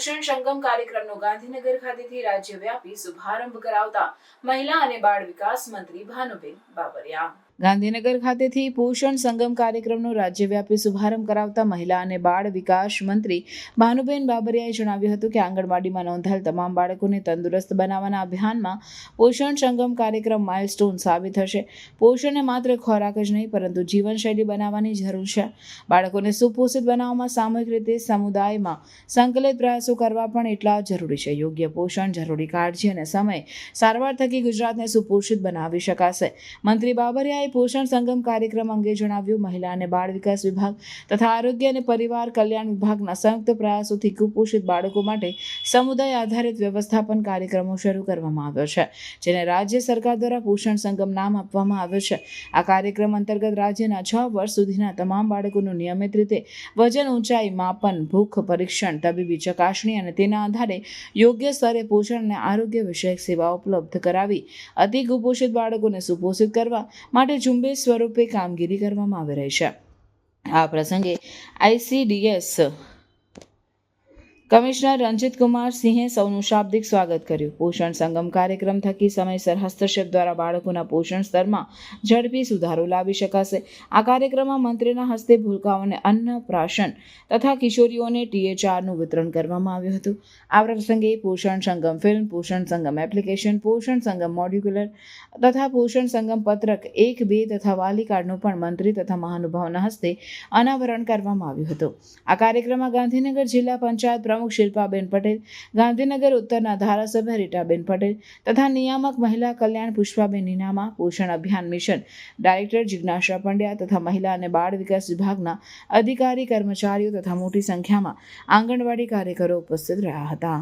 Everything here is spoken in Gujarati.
પોષણ સંગમ કાર્યક્રમનો ગાંધીનગર ખાતેથી રાજ્યવ્યાપી શુભારંભ કરાવતા મહિલા અને બાળ વિકાસ મંત્રી ભાનુબેન બાબરિયા ગાંધીનગર ખાતેથી પોષણ સંગમ કાર્યક્રમનો રાજ્યવ્યાપી શુભારંભ કરાવતા મહિલા અને બાળ વિકાસ મંત્રી ભાનુબેન બાબરિયાએ જણાવ્યું હતું કે આંગણવાડીમાં નોંધાયેલ તમામ બાળકોને તંદુરસ્ત બનાવવાના અભિયાનમાં પોષણ સંગમ કાર્યક્રમ માઇલસ્ટોન સાબિત થશે. પોષણને માત્ર ખોરાક જ નહીં, પરંતુ જીવનશૈલી બનાવવાની જરૂર છે. બાળકોને સુપોષિત બનાવવામાં સામૂહિક રીતે સમુદાયમાં સંકલિત પ્રયાસો કરવા પણ એટલા જરૂરી છે. યોગ્ય પોષણ, જરૂરી કાળજી અને સમય સારવાર થકી ગુજરાતને સુપોષિત બનાવી શકાશે. મંત્રી બાબરિયાએ પોષણ સંગમ કાર્યક્રમ અંગે જણાવ્યું, મહિલા અને બાળ વિકાસ વિભાગ તથા આરોગ્ય અને પરિવાર કલ્યાણ વિભાગના સંયુક્ત પ્રયાસોથી કુપોષિત બાળકો માટે સમુદાય આધારિત વ્યવસ્થાપન કાર્યક્રમો શરૂ કરવામાં આવ્યો છે, જેને રાજ્ય સરકાર દ્વારા પોષણ સંગમ નામ આપવામાં આવ્યું છે. આ કાર્યક્રમ અંતર્ગત રાજ્યના છ વર્ષ સુધીના તમામ બાળકોનું નિયમિત રીતે વજન ઊંચાઈ માપન, ભૂખ પરીક્ષણ, તબીબી ચકાસણી અને તેના આધારે યોગ્ય સ્તરે પોષણ અને આરોગ્ય વિષયક સેવાઓ ઉપલબ્ધ કરાવી અતિ કુપોષિત બાળકોને સુપોષિત કરવા માટે ઝુંબેશ સ્વરૂપે કામગીરી કરવામાં આવી રહી છે. આ પ્રસંગે આઈસીડીએસ કમિશનર રંજીત કુમાર સિંહે સૌનું શાબ્દિક સ્વાગત કર્યું. પોષણ સંગમ કાર્યક્રમ થકી સમયસર હસ્તક્ષેપ દ્વારા બાળકોના પોષણ સ્તરમાં ઝડપી સુધારો લાવી શકાશે. આ કાર્યક્રમમાં મંત્રીના હસ્તે ભૂલકાઓને અન્ન પ્રાશન તથા કિશોરીઓને ટીએચઆરનું વિતરણ કરવામાં આવ્યું હતું. આ પ્રસંગે પોષણ સંગમ ફિલ્મ, પોષણ સંગમ એપ્લિકેશન, પોષણ સંગમ મોડ્યુલર તથા પોષણ સંગમ પત્રક એક, બે તથા વાલી કાર્ડનું પણ મંત્રી તથા મહાનુભાવના હસ્તે અનાવરણ કરવામાં આવ્યું હતું. આ કાર્યક્રમમાં ગાંધીનગર જિલ્લા પંચાયત પ્રમુખ શિલ્પાબેન પટેલ, ગાંધીનગર ઉત્તરના ધારાસભ્ય રીટાબેન પટેલ તથા નિયામક મહિલા કલ્યાણ પુષ્પાબેન નીનામા પોષણ અભિયાન મિશન, ડાયરેક્ટર જિજ્ઞાસા પંડ્યા તથા મહિલા અને બાળ વિકાસ વિભાગના અધિકારી કર્મચારીઓ તથા મોટી સંખ્યામાં આંગણવાડી કાર્યકરો ઉપસ્થિત રહ્યા હતા.